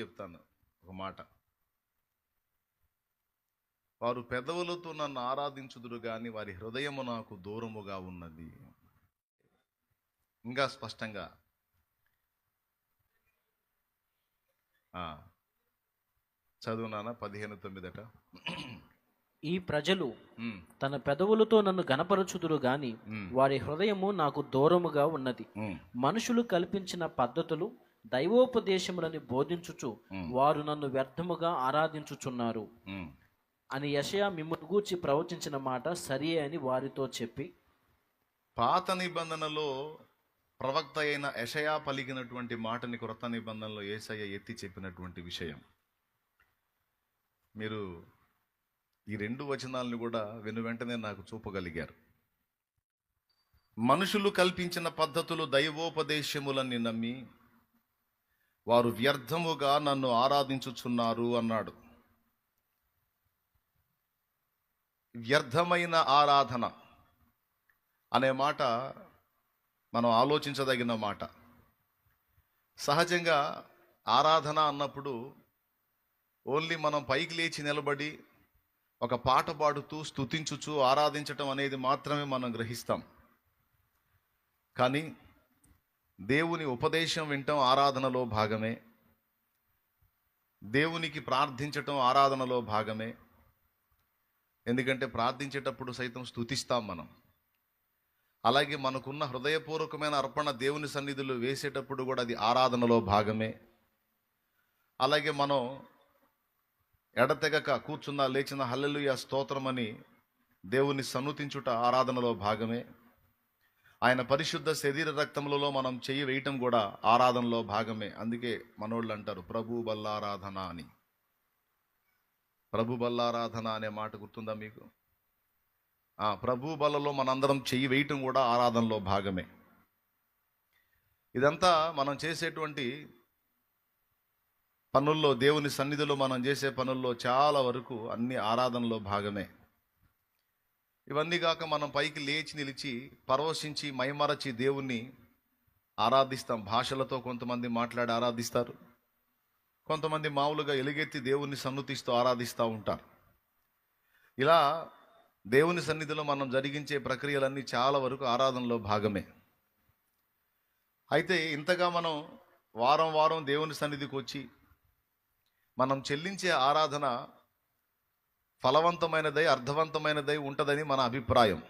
చెప్తాను ఒక మాట. వారు పెదవులతో నన్ను ఆరాధించుదురు గాని వారి హృదయము నాకు దూరముగా ఉన్నది. ఇంకా స్పష్టంగా. ఆ, చదువునానా పదిహేను తొమ్మిదట. ఈ ప్రజలు తన పెదవులతో నన్ను గనపరచుదురు గాని వారి హృదయము నాకు దూరముగా ఉన్నది. మనుషులు కల్పించిన పద్ధతులు దైవోపదేశములని బోధించుచు వారు నన్ను వ్యర్థముగా ఆరాధించుచున్నారు. అని యషయా మిమ్మల్ని గూర్చి ప్రవచించిన మాట సరియే అని వారితో చెప్పి పాత నిబంధనలో ప్రవక్త అయిన యషయా పలికినటువంటి మాటని క్రొత్త నిబంధనలో ఏసయ్య ఎత్తి చెప్పినటువంటి విషయం. మీరు ఈ రెండు వచనాలను కూడా వెను వెంటనే నాకు చూపగలిగారు. మనుషులు కల్పించిన పద్ధతులు దైవోపదేశములని నమ్మి వారు వ్యర్థముగా నన్ను ఆరాధించుచున్నారు అన్నాడు. వ్యర్థమైన ఆరాధన అనే మాట మనం ఆలోచించదగిన మాట. సహజంగా ఆరాధన అన్నప్పుడు ఓన్లీ మనం పైకి లేచి నిలబడి ఒక పాట పాడుతూ స్థుతించుచు ఆరాధించటం అనేది మాత్రమే మనం గ్రహిస్తాం. కానీ దేవుని ఉపదేశం వింటం ఆరాధనలో భాగమే. దేవునికి ప్రార్థించటం ఆరాధనలో భాగమే. ఎందుకంటే ప్రార్థించేటప్పుడు సైతం స్తుతిస్తాం మనం. అలాగే మనకున్న హృదయపూర్వకమైన అర్పణ దేవుని సన్నిధిలో వేసేటప్పుడు కూడా అది ఆరాధనలో భాగమే. అలాగే మనం ఎడతెగక కూర్చున్న లేచిన హల్లెలుయ స్తోత్రమని దేవుని సన్నుతించుట ఆరాధనలో భాగమే. ఆయన పరిశుద్ధ శరీర రక్తములలో మనం చెయ్యి వేయటం కూడా ఆరాధనలో భాగమే. అందుకే మనోళ్ళు అంటారు ప్రభు బల్లారాధన అని. ప్రభు బల్లారాధన అనే మాట గుర్తుందా మీకు? ప్రభు బలలో మనందరం చెయ్యి వేయటం కూడా ఆరాధనలో భాగమే. ఇదంతా మనం చేసేటువంటి పనుల్లో దేవుని సన్నిధిలో మనం చేసే పనుల్లో చాలా వరకు అన్ని ఆరాధనలో భాగమే. ఇవన్నీ కాక మనం పైకి లేచి నిలిచి పరవశించి మైమరచి దేవుణ్ణి ఆరాధిస్తాం. భాషలతో కొంతమంది మాట్లాడి ఆరాధిస్తారు. కొంతమంది మామూలుగా ఎలుగెత్తి దేవుణ్ణి సన్నుతిస్తూ ఆరాధిస్తూ ఉంటారు. ఇలా దేవుని సన్నిధిలో మనం జరిగించే ప్రక్రియలన్నీ చాలా వరకు ఆరాధనలో భాగమే. అయితే ఇంతగా మనం వారం వారం దేవుని సన్నిధికి వచ్చి మనం చెల్లించే ఆరాధన ఫలవంతమైనదై అర్థవంతమైనదై ఉంటుందని మన అభిప్రాయం.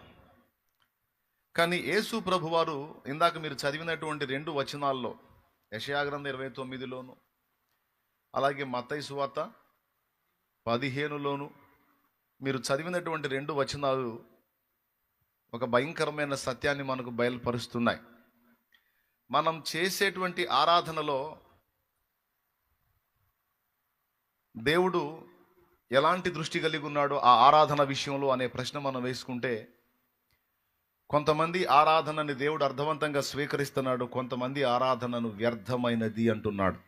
కానీ యేసు ప్రభువారు ఇందాక మీరు చదివినటువంటి రెండు వచనాల్లో యశయాగ్రంథ ఇరవై తొమ్మిదిలోను అలాగే మత్తయి సువార్త పదిహేనులోను మీరు చదివినటువంటి రెండు వచనాలు ఒక భయంకరమైన సత్యాన్ని మనకు బయలుపరుస్తున్నాయి. మనం చేసేటువంటి ఆరాధనలో దేవుడు ఎలాంటి దృష్టి కలిగి ఉన్నాడో ఆ ఆరాధన విషయంలో అనే ప్రశ్న మనం వేసుకుంటే కొంతమంది ఆరాధనని దేవుడు అర్థవంతంగా స్వీకరిస్తున్నాడు కొంతమంది ఆరాధనను వ్యర్థమైనది అంటున్నాడు.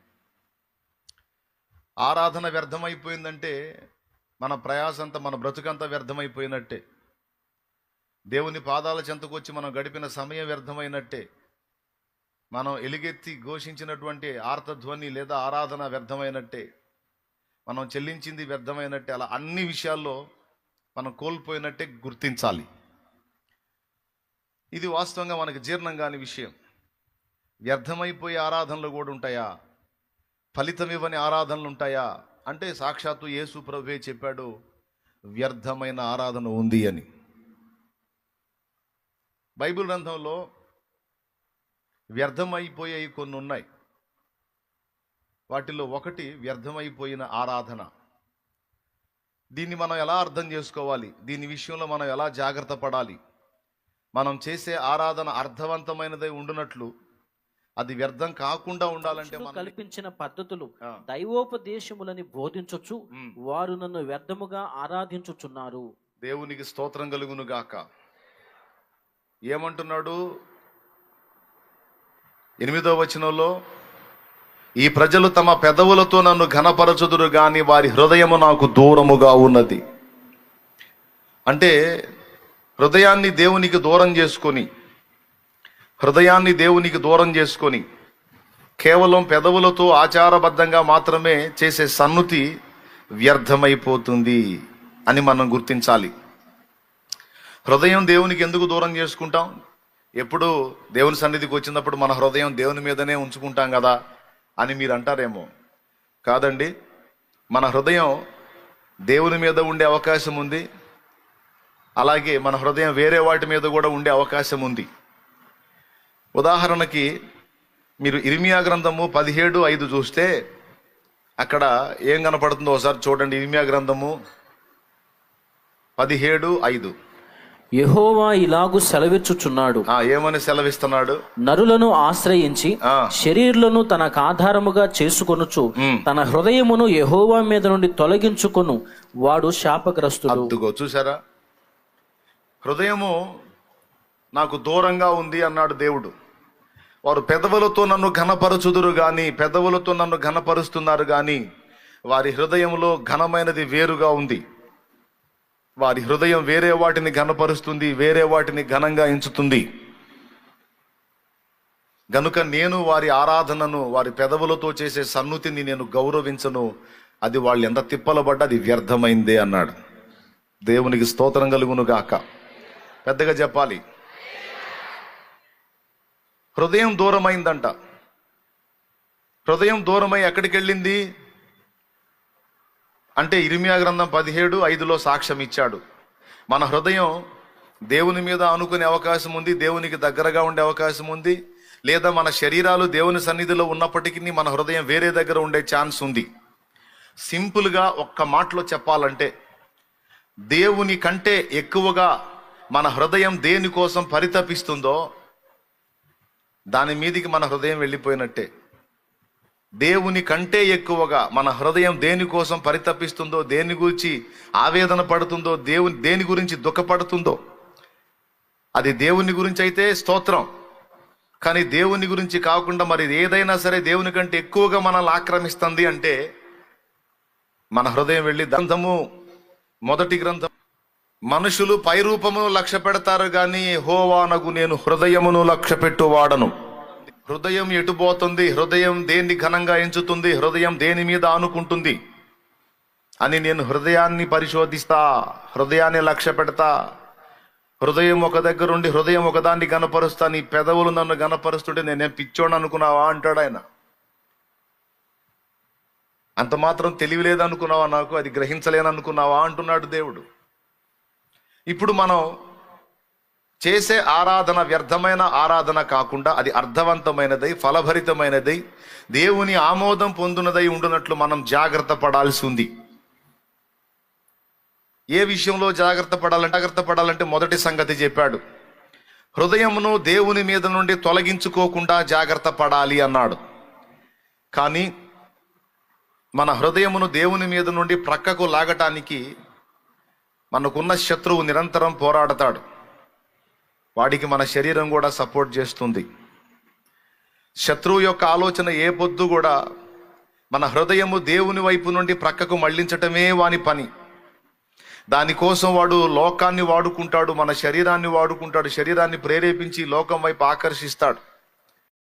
ఆరాధన వ్యర్థమైపోయిందంటే మన ప్రయాసంతా మన బ్రతుకంతా వ్యర్థమైపోయినట్టే. దేవుని పాదాల చెంతకు వచ్చి మనం గడిపిన సమయం వ్యర్థమైనట్టే. మనం ఎలుగెత్తి ఘోషించినటువంటి ఆర్తధ్వని లేదా ఆరాధన వ్యర్థమైనట్టే. మనం చెల్లించింది వ్యర్థమైనట్టే అలా అన్ని విషయాల్లో మనం కోల్పోయినట్టే గుర్తించాలి. ఇది వాస్తవంగా మనకు జీర్ణం కాని విషయం. వ్యర్థమైపోయే ఆరాధనలు కూడా ఉంటాయా? ఫలితం ఇవ్వని ఆరాధనలు ఉంటాయా? అంటే సాక్షాత్తు యేసు ప్రభువే చెప్పాడు వ్యర్థమైన ఆరాధన ఉంది అని. బైబిల్ గ్రంథంలో వ్యర్థమైపోయేవి కొన్ని ఉన్నాయి. వాటిలో ఒకటి వ్యర్థమైపోయిన ఆరాధన. దీన్ని మనం ఎలా అర్థం చేసుకోవాలి? దీని విషయంలో మనం ఎలా జాగ్రత్త పడాలి? మనం చేసే ఆరాధన అర్థవంతమైనదై ఉండునట్లు అది వ్యర్థం కాకుండా ఉండాలంటే కల్పించిన పద్ధతులు దైవోపదేశములని బోధించొచ్చు. వారు నన్ను వ్యర్థముగా ఆరాధించుచున్నారు. దేవునికి స్తోత్రం కలుగును గాక. ఏమంటున్నాడు? ఎనిమిదో వచనంలో ఈ ప్రజలు తమ పెదవులతో నన్ను ఘనపరచుదురు గాని వారి హృదయము నాకు దూరముగా ఉన్నది. అంటే హృదయాన్ని దేవునికి దూరం చేసుకొని హృదయాన్ని దేవునికి దూరం చేసుకొని కేవలం పెదవులతో ఆచారబద్ధంగా మాత్రమే చేసే సన్నుతి వ్యర్థమైపోతుంది అని మనం గుర్తించాలి. హృదయం దేవునికి ఎందుకు దూరం చేసుకుంటాం? ఎప్పుడు దేవుని సన్నిధికి వచ్చినప్పుడు మన హృదయం దేవుని మీదనే ఉంచుకుంటాం కదా. అని మీరు అంటారేమో కాదండి మన హృదయం దేవుని మీద ఉండే అవకాశం ఉంది. అలాగే మన హృదయం వేరే వాటి మీద కూడా ఉండే అవకాశం ఉంది. ఉదాహరణకి మీరు ఇరిమియా గ్రంథము పదిహేడు ఐదు చూస్తే అక్కడ ఏం కనపడుతుందో ఒకసారి చూడండి. ఇరిమియా గ్రంథము పదిహేడు ఐదు. యెహోవా ఇలాగు సెలవిచ్చుచున్నాడు. ఆ ఏమని సెలవిస్తున్నాడు? నరులను ఆశ్రయించి శరీరులను తనకు ఆధారముగా చేసుకొనుచు. తన హృదయమును యెహోవా మీద నుండి తొలగించుకొను వాడు శాపగ్రస్తుడు. అద్దుగో చూసారా హృదయము నాకు దూరంగా ఉంది అన్నాడు దేవుడు. వారు పెదవులతో నన్ను ఘనపరచుదురు గాని పెదవులతో నన్ను ఘనపరుస్తున్నారు గాని వారి హృదయంలో ఘనమైనది వేరుగా ఉంది. వారి హృదయం వేరే వాటిని ఘనపరుస్తుంది వేరే వాటిని ఘనంగా ఎంచుతుంది. గనుక నేను వారి ఆరాధనను వారి పెదవులతో చేసే సన్నుతిని నేను గౌరవించను. అది వాళ్ళు ఎంత తిప్పలబడ్డా అది వ్యర్థమైందే అన్నాడు. దేవునికి స్తోత్రం కలుగును గాక. పెద్దగా చెప్పాలి. హృదయం దూరమైందంట. హృదయం దూరమై ఎక్కడికి వెళ్ళింది అంటే ఇరిమియా గ్రంథం పదిహేడు ఐదులో సాక్ష్యం ఇచ్చాడు మన హృదయం దేవుని మీద అనుకునే అవకాశం ఉంది దేవునికి దగ్గరగా ఉండే అవకాశం ఉంది లేదా మన శరీరాలు దేవుని సన్నిధిలో ఉన్నప్పటికీ మన హృదయం వేరే దగ్గర ఉండే ఛాన్స్ ఉంది. సింపుల్గా ఒక్క మాటలో చెప్పాలంటే దేవుని కంటే ఎక్కువగా మన హృదయం దేనికోసం పరితపిస్తుందో దాని మీదికి మన హృదయం వెళ్ళిపోయినట్టే. దేవుని కంటే ఎక్కువగా మన హృదయం దేనికోసం పరితపిస్తుందో దేని గురించి ఆవేదన పడుతుందో దేవుని దేని గురించి దుఃఖపడుతుందో అది దేవుని గురించి అయితే స్తోత్రం. కానీ దేవుని గురించి కాకుండా మరి ఏదైనా సరే దేవుని కంటే ఎక్కువగా మనల్ని ఆక్రమిస్తుంది అంటే మన హృదయం వెళ్ళి గ్రంథము మొదటి గ్రంథం మనుషులు పైరూపమును లక్ష్య పెడతారు కానీ హోవానగు నేను హృదయమును లక్ష్య పెట్టువాడను హృదయం ఎటుపోతుంది హృదయం దేన్ని ఘనంగా ఎంచుతుంది? హృదయం దేని మీద ఆనుకుంటుంది? అని నేను హృదయాన్ని పరిశోధిస్తా హృదయాన్ని లక్ష్య పెడతా. హృదయం ఒక దగ్గర ఉండి హృదయం ఒకదాన్ని గనపరుస్తా నీ పెదవులు నన్ను గనపరుస్తుంటే నేనేం పిచ్చోడు అనుకున్నావా? అంటాడు ఆయన. అంత మాత్రం తెలివి లేదనుకున్నావా నాకు? అది గ్రహించలేననుకున్నావా? అంటున్నాడు దేవుడు. ఇప్పుడు మనం చేసే ఆరాధన వ్యర్థమైన ఆరాధన కాకుండా అది అర్థవంతమైనదై ఫలభరితమైనదై దేవుని ఆమోదం పొందినదై ఉండునట్లు మనం జాగ్రత్త పడాల్సి ఉంది. ఏ విషయంలో జాగ్రత్త పడాలంటే జాగ్రత్త పడాలంటే మొదటి సంగతి చెప్పాడు. హృదయమును దేవుని మీద నుండి తొలగించుకోకుండా జాగ్రత్త పడాలి అన్నాడు. కానీ మన హృదయమును దేవుని మీద నుండి ప్రక్కకు లాగటానికి మనకున్న శత్రువు నిరంతరం పోరాడతాడు. వాడికి మన శరీరం కూడా సపోర్ట్ చేస్తుంది. శత్రువు యొక్క ఆలోచన ఏ పొద్దు కూడా మన హృదయము దేవుని వైపు నుండి ప్రక్కకు మళ్ళించటమే వాని పని. దానికోసం వాడు లోకాన్ని వాడుకుంటాడు మన శరీరాన్ని వాడుకుంటాడు శరీరాన్ని ప్రేరేపించి లోకం వైపు ఆకర్షిస్తాడు.